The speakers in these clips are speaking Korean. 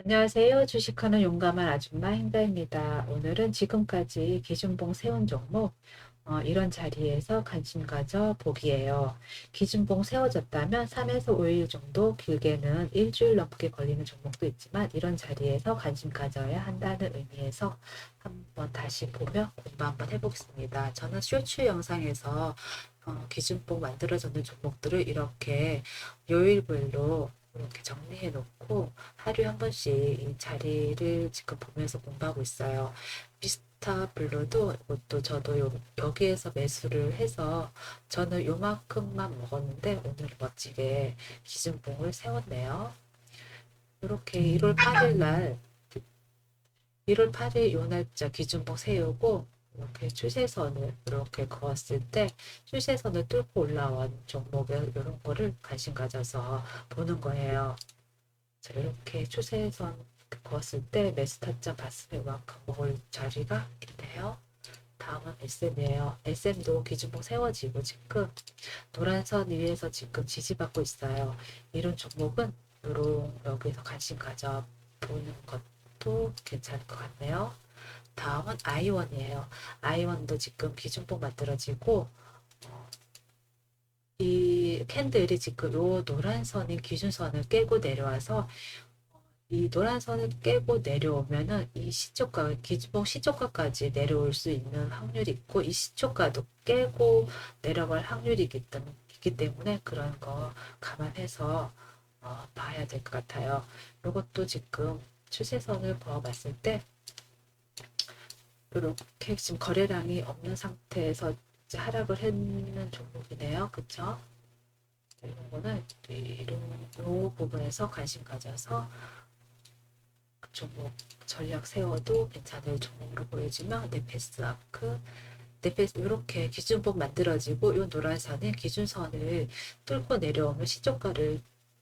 안녕하세요. 주식하는 용감한 아줌마 행다입니다. 오늘은 지금까지 기준봉 세운 종목 어, 이런 자리에서 관심 가져 보기예요. 기준봉 세워졌다면 3에서 5일 정도 길게는 일주일 넘게 걸리는 종목도 있지만 이런 자리에서 관심 가져야 한다는 의미에서 한번 다시 보며 공부 한번 해보겠습니다. 저는 쇼츠 영상에서 어, 기준봉 만들어졌는 종목들을 이렇게 요일별로 이렇게 정리해 놓고 하루에 한 번씩 이 자리를 지금 보면서 공부하고 있어요. 비스타 블루도 이것도 저도 요, 여기에서 매수를 해서 저는 요만큼만 먹었는데 오늘 멋지게 기준봉을 세웠네요. 이렇게 1월 8일 날 1월 8일 요 날짜 기준봉 세우고 이렇게 추세선을 이렇게 그었을 때 추세선을 뚫고 올라온 종목을 이런 거를 관심 가져서 보는 거예요. 자, 이렇게 추세선 그었을 때 매수 타점 봤으면 이만큼 먹을 자리가 있네요. 다음은 SM이에요. SM도 기준봉 세워지고 지금 노란 선 위에서 지금 지지받고 있어요. 이런 종목은 요런 여기서 관심 가져 보는 것도 괜찮을 것 같네요. 다음은 아이원이에요. 아이원도 지금 기준봉 만들어지고 어, 이 캔들이 지금 요 노란 선인 기준선을 깨고 내려와서 이 노란 선을 깨고 내려오면은 이 시초가 기준봉 시초가까지 내려올 수 있는 확률이 있고 이 시초가도 깨고 내려갈 확률이 있기 때문에, 있기 때문에 그런 거 감안해서 어, 봐야 될 것 같아요. 이것도 지금 추세선을 그어봤을 때 이렇게 지금 거래량이 없는 상태에서 이제 하락을 했는 종목이네요. 그쵸? 이런 거는 이런 요 부분에서 관심 가져서 그 종목 전략 세워도 괜찮을 종목으로 보여지면 네페스 아크 네페스 이렇게 기준법 만들어지고 이 노란 선의 기준선을 뚫고 내려오면 시초가를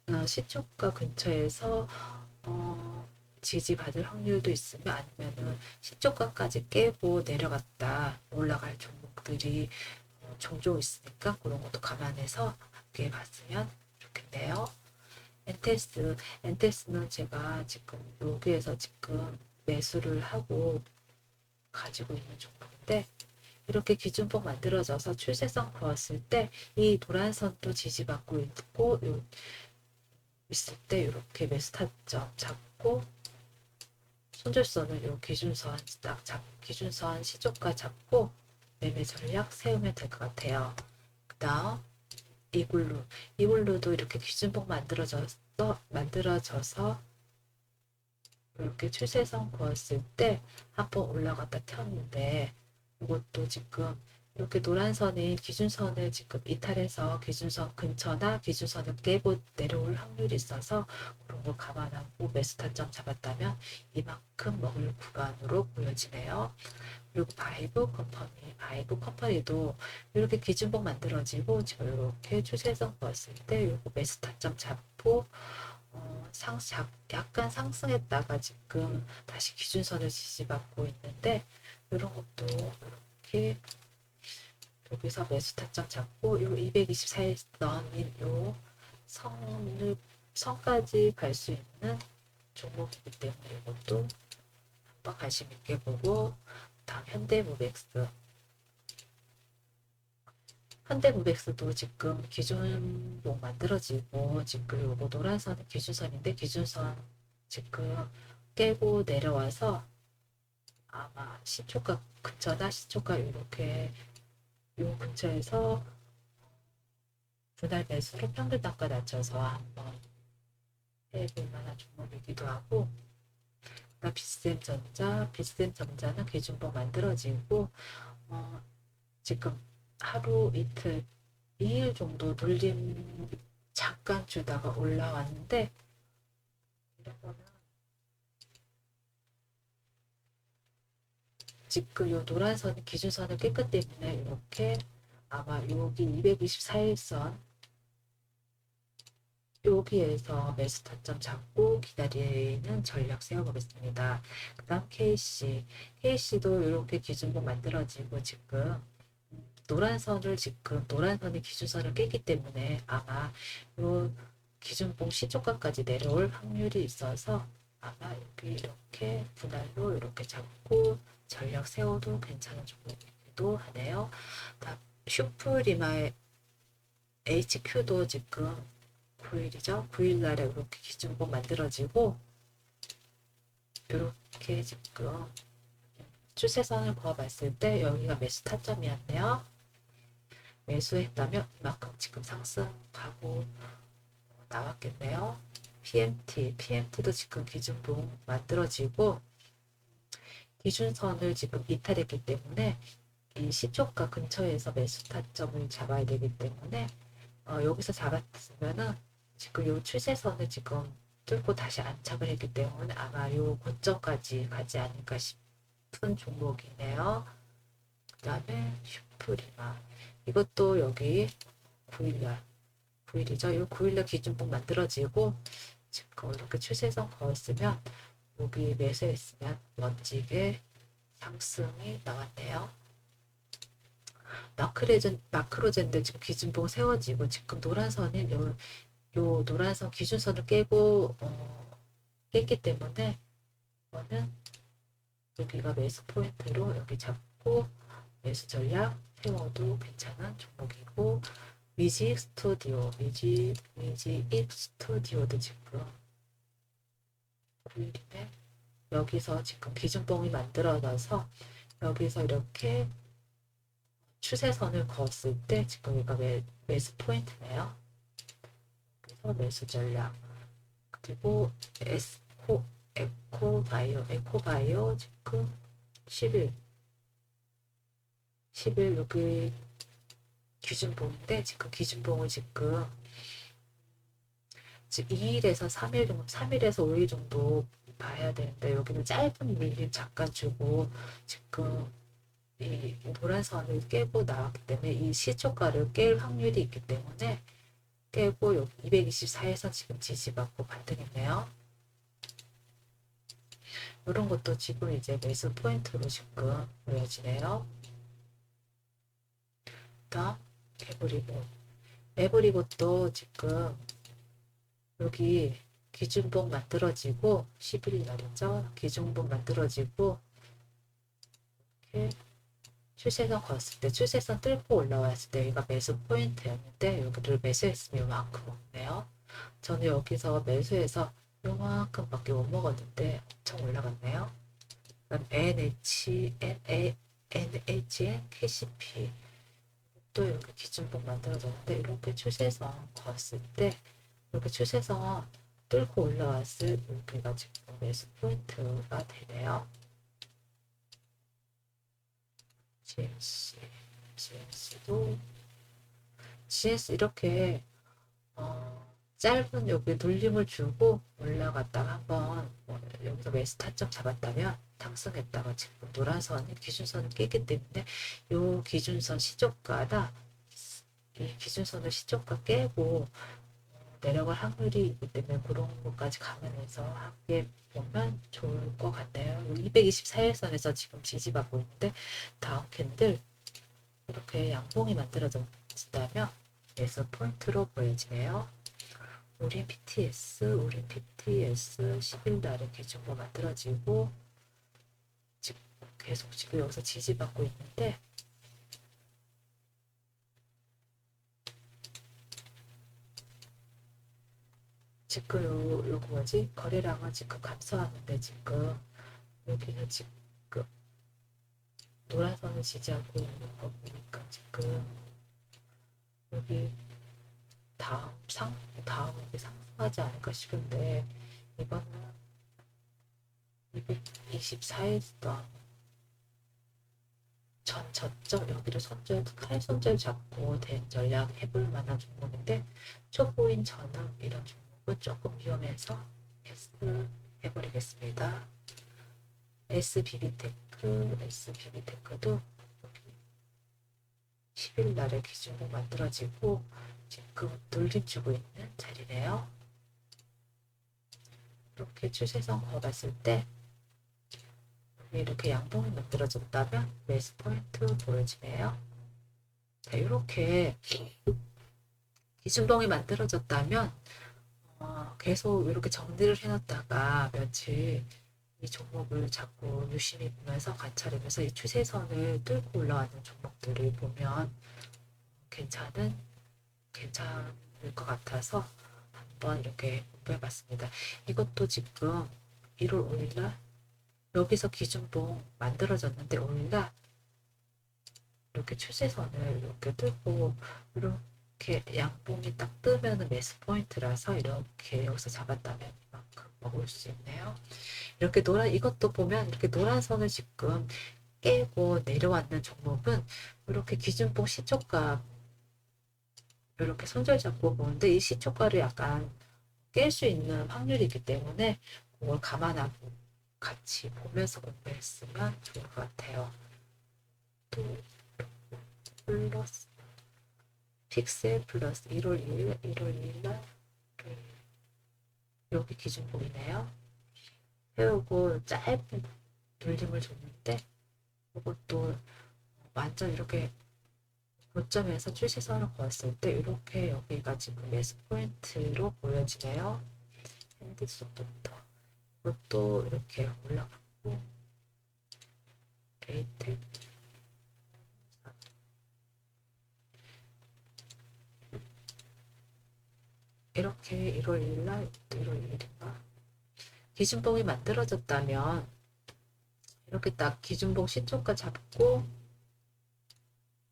어, 시초가 근처에서 어, 지지받을 확률도 있으며 아니면은 시초가까지 깨고 내려갔다 올라갈 종목들이 어, 종종 있으니까 그런 것도 감안해서 함께 봤으면 좋겠네요. 엔테스, 엔테스는 제가 지금 여기에서 지금 매수를 하고 가지고 있는 종목인데 이렇게 기준봉 만들어져서 추세선 그었을 때 이 노란 선도 지지받고 있고 요, 있을 때 이렇게 매수 타점 잡고 손절선을 요 기준선 딱 잡, 기준선 시초가 잡고 매매 전략 세우면 될 것 같아요. 그 다음 이글루 이글루도 이렇게 기준봉 만들어져서 만들어져서 이렇게 추세선 그었을 때 한 번 올라갔다 튀었는데 이것도 지금 이렇게 노란 선이 기준선을 지금 이탈해서 기준선 근처나 기준선을 깨고 내려올 확률이 있어서 그런 걸 감안하고 매수 타점 잡았다면 이만큼 먹을 구간으로 보여지네요. 그리고 바이브 컴퍼니, 바이브 컴퍼니도 이렇게 기준봉 만들어지고 지금 이렇게 추세선 봤을 때 요거 매수 타점 잡고 어, 상, 작, 약간 상승했다가 지금 다시 기준선을 지지받고 있는데 이런 것도 이렇게 여기서 매수 타점 잡고 요 224일 요 선을 선까지 갈 수 있는 종목이기 때문에 이것도 한번 관심 있게 보고 다음 현대무백스. 현대무백스도 지금 기준목 만들어지고 지금 요거 노란 선은 기준선인데 기준선 지금 깨고 내려와서 아마 시초가 근처나 시초가 이렇게 요 근처에서 분할 매수로 평균 단가 낮춰서 한번 해볼 만한 종목이기도 하고 그다음 비스템 전자, 비스템 전자는 기준법 만들어지고 어, 지금 하루 이틀 2일 정도 눌림 잠깐 주다가 올라왔는데 이런 거는 지금 요 노란 선이 기준선을 깼기 때문에 이렇게 아마 여기 224일선 여기에서 매수 타점 잡고 기다리는 전략 세워보겠습니다. 그 다음 KC. KC도 이렇게 기준봉 만들어지고 지금 노란 선을 지금 노란 선이 기준선을 깼기 때문에 아마 요 기준봉 시초가까지 내려올 확률이 있어서 아마 여기 이렇게 분할로 이렇게 잡고 전략 세워도 괜찮은 종목이기도 하네요. 슈프리마의 HQ도 지금 9일이죠. 9일 날에 이렇게 기준봉 만들어지고 이렇게 지금 추세선을 그어봤을 때 여기가 매수 타점이었네요. 매수했다면 이만큼 지금 상승하고 나왔겠네요. PMT, PMT도 지금 기준봉 만들어지고 기준선을 지금 이탈했기 때문에 이 시초가 근처에서 매수 타점을 잡아야 되기 때문에 어, 여기서 잡았으면은 지금 요 추세선을 지금 뚫고 다시 안착을 했기 때문에 아마 요 고점까지 가지 않을까 싶은 종목이네요. 그 다음에 슈프리마 이것도 여기 9일날 9일이죠. 이 9일날 기준봉 만들어지고 지금 이렇게 추세선 그었으면 여기 매수했으면 멋지게 상승이 나왔네요. 마크레전, 마크로젠들 지금 기준봉 세워지고 지금 노란선이 요, 요 노란선 기준선을 깨고 어, 깼기 때문에 이거는 여기가 매수 포인트로 여기 잡고 매수 전략 세워도 괜찮은 종목이고 뮤직 스튜디오 뮤직 뮤직 스튜디오도 지금 9일이네 여기서 지금 기준봉이 만들어져서 여기서 이렇게 추세선을 그었을 때 지금 매, 매수 포인트네요. 그래서 매수 전략 그리고 에스코 에코바이오 에코바이오 지금 10일 10일 여기 기준봉인데 지금 기준봉을 지금 지금 2일에서 3일 정도 3일에서 5일 정도 봐야 되는데 여기는 짧은 밀림 잠깐 주고 지금 이 노란선을 깨고 나왔기 때문에 이 시초가를 깰 확률이 있기 때문에 깨고 여기 224에서 지금 지지받고 반등했네요. 이런 것도 지금 이제 매수 포인트로 지금 보여지네요. 다음 에브리고 에브리고도 지금 여기 기준봉 만들어지고 11일 날이죠. 기준봉 만들어지고 이렇게 추세선 걸었을 때 추세선 뚫고 올라왔을 때 여기가 매수 포인트였는데 여기를 매수했으면 이만큼 없네요. 저는 여기서 매수해서 요만큼밖에 못 먹었는데 엄청 올라갔네요. 그다음 NH, NA, NHN, KCP 또 이렇게 기준봉 만들어졌는데 이렇게 추세선 걸었을 때 이렇게 추세선 뚫고 올라왔을 여기가 지금 매수 포인트가 되네요. GS, GS도 GS 이렇게 어, 짧은 여기 돌림을 주고 올라갔다가 한번 뭐 여기서 매수 타점 잡았다면 상승했다가 지금 노란선이 기준선을 깨기 때문에 요 기준선 시초가다 이 기준선을 시초가 깨고 내려갈 확률이 있기 때문에 그런 것까지 감안해서 함께 보면 좋을 것 같네요. 224일선에서 지금 지지받고 있는데 다음 캔들 이렇게 양봉이 만들어진다면 매수 포인트로 보여지네요. 우리 PTS, 우리 PTS 10일 날에 기준으로 만들어지고 계속 지금 여기서 지지받고 있는데 지금 요, 요거 뭐지? 거래량은 지금 감소하는데 지금 여기는 지금 노란선을 지지하고 있는 거 보니까 지금 여기 다음 상 다음 여기 상승하지 않을까 싶은데 이거는 224일선 전 저점 여기를 손절 칼 손절 잡고 된 전략 해볼 만한 종목인데 초보인 저는 이런 종목 은 조금 위험해서 패스 해버리겠습니다. SBB테크, SBB테크도 10일 날에 기준으로 만들어지고 지금 돌림주고 있는 자리네요. 이렇게 추세선 그어봤을 때 이렇게 양봉이 만들어졌다면 매수 포인트 보여지네요. 자, 이렇게 기준봉이 만들어졌다면 어, 계속 이렇게 정리를 해놨다가 며칠 이 종목을 자꾸 유심히 보면서 관찰하면서 이 추세선을 뚫고 올라가는 종목들을 보면 괜찮은 괜찮을 것 같아서 한번 이렇게 공부해봤습니다. 이것도 지금 1월 5일날 여기서 기준봉 만들어졌는데 5일날 이렇게 추세선을 이렇게 뚫고 이렇게 양봉이 딱 뜨면은 매수 포인트라서 이렇게 여기서 잡았다면 이만큼 먹을 수 있네요. 이렇게 노란 이것도 보면 이렇게 노란 선을 지금 깨고 내려왔는 종목은 이렇게 기준봉 시초가 이렇게 손절 잡고 보는데 이 시초가를 약간 깰 수 있는 확률이 있기 때문에 그걸 감안하고 같이 보면서 공부했으면 좋을 것 같아요. 또 플러스 픽셀 플러스 1월 2일 1월 2일 날 여기 기준봉이네요. 해오고 짧은 눌림을 줬는데 이것도 완전 이렇게 고점에서 출시선을 그었을 때 이렇게 여기가 지금 매수 포인트로 보여지네요. 핸드소프부터 이것도 이렇게 올라갔고 에이텍 이렇게 1월 1일 날 1월 1일인가 기준봉이 만들어졌다면 이렇게 딱 기준봉 시초가 잡고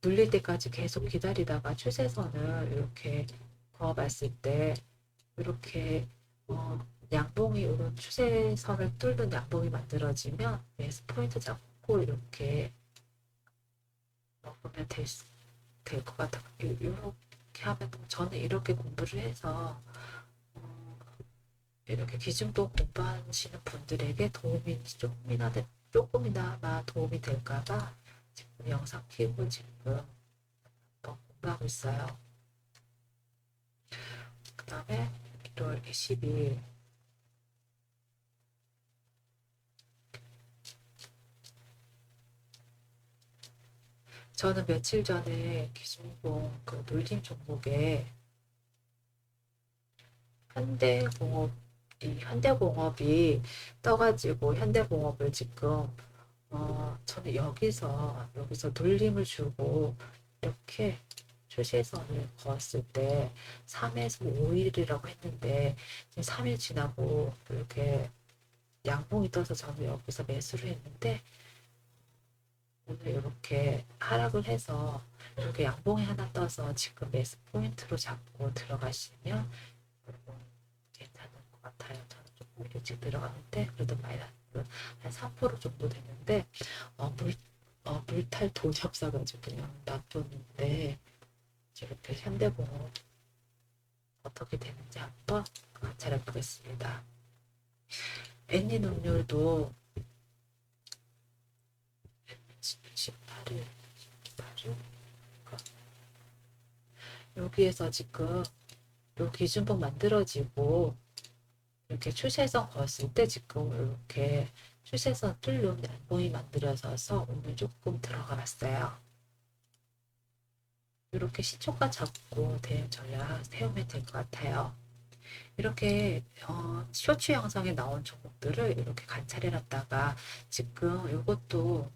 눌릴 때까지 계속 기다리다가 추세선을 이렇게 그어봤을 때 이렇게 어, 양봉이 이런 추세선을 뚫는 양봉이 만들어지면 매수 포인트 잡고 이렇게 먹으면 될 것 같아요. 이렇게 하면 저는 이렇게 공부를 해서 어, 이렇게 기준봉 공부하시는 분들에게 도움이 조금이나 돼- 조금이나마 도움이 될까봐 지금 영상 키고 지금 공부하고 있어요. 그 다음에 1월 20일 저는 며칠 전에 기준봉 그 놀림 종목에 현대공업 이 현대공업이 떠가지고 현대공업을 지금 어 저는 여기서 여기서 놀림을 주고 이렇게 추세선을 그었을 때 3에서 5일이라고 했는데 지금 3일 지나고 이렇게 양봉이 떠서 저는 여기서 매수를 했는데 오늘 이렇게 하락을 해서 이렇게 양봉이 하나 떠서 지금 매수 포인트로 잡고 들어가시면 괜찮은 것 같아요. 저는 조금 일찍 들어가는데 그래도 마이너스 한 3% 정도 됐는데 어, 물, 어, 물탈 돈이 없어가지고 그냥 놔뒀는데 이렇게 현대공업 어떻게 되는지 한번 관찰해 보겠습니다. 애니 능률도 18일, 18일. 여기에서 지금 요 기준봉 만들어지고 이렇게 추세선 그었을 때 지금 이렇게 추세선 뚫는 양봉이 만들어져서 오늘 조금 들어가 봤어요. 이렇게 시초가 잡고 대응 전략 세우면 될 것 같아요. 이렇게 어, 쇼츠 영상에 나온 종목들을 이렇게 관찰해 놨다가 지금 이것도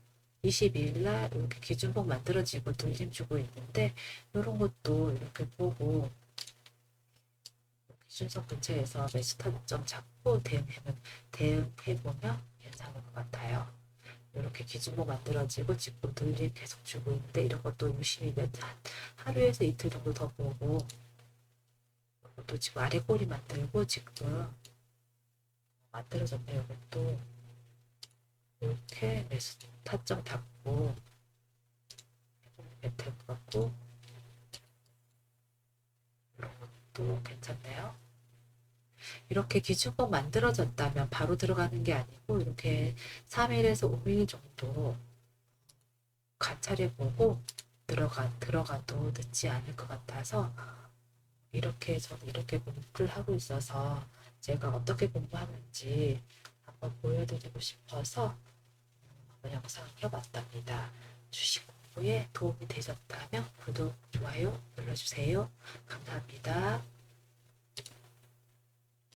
22일 날 이렇게 기준봉 만들어지고 눌림 주고 있는데 이런 것도 이렇게 보고 기준선 근처에서 매수 타점 잡고 대응하면 대응해 보면 괜찮을 것 같아요. 이렇게 기준봉 만들어지고 지금 눌림 계속 주고 있는데 이런 것도 유심히 몇 하루에서 이틀 정도 더 보고 또 지금 아래 꼬리 만들고 지금 만들어졌네요. 이것도 이렇게 매수 타점 잡고 될것 같고 이런 것도 괜찮네요. 이렇게 기준법 만들어졌다면 바로 들어가는 게 아니고 이렇게 3일에서 5일 정도 관찰해 보고 들어가 들어가도 늦지 않을 것 같아서 이렇게 저는 이렇게 공부를 하고 있어서 제가 어떻게 공부하는지 한번 보여드리고 싶어서 영상을 켜봤답니다. 주식 공부에 도움이 되셨다면 구독, 좋아요 눌러주세요. 감사합니다.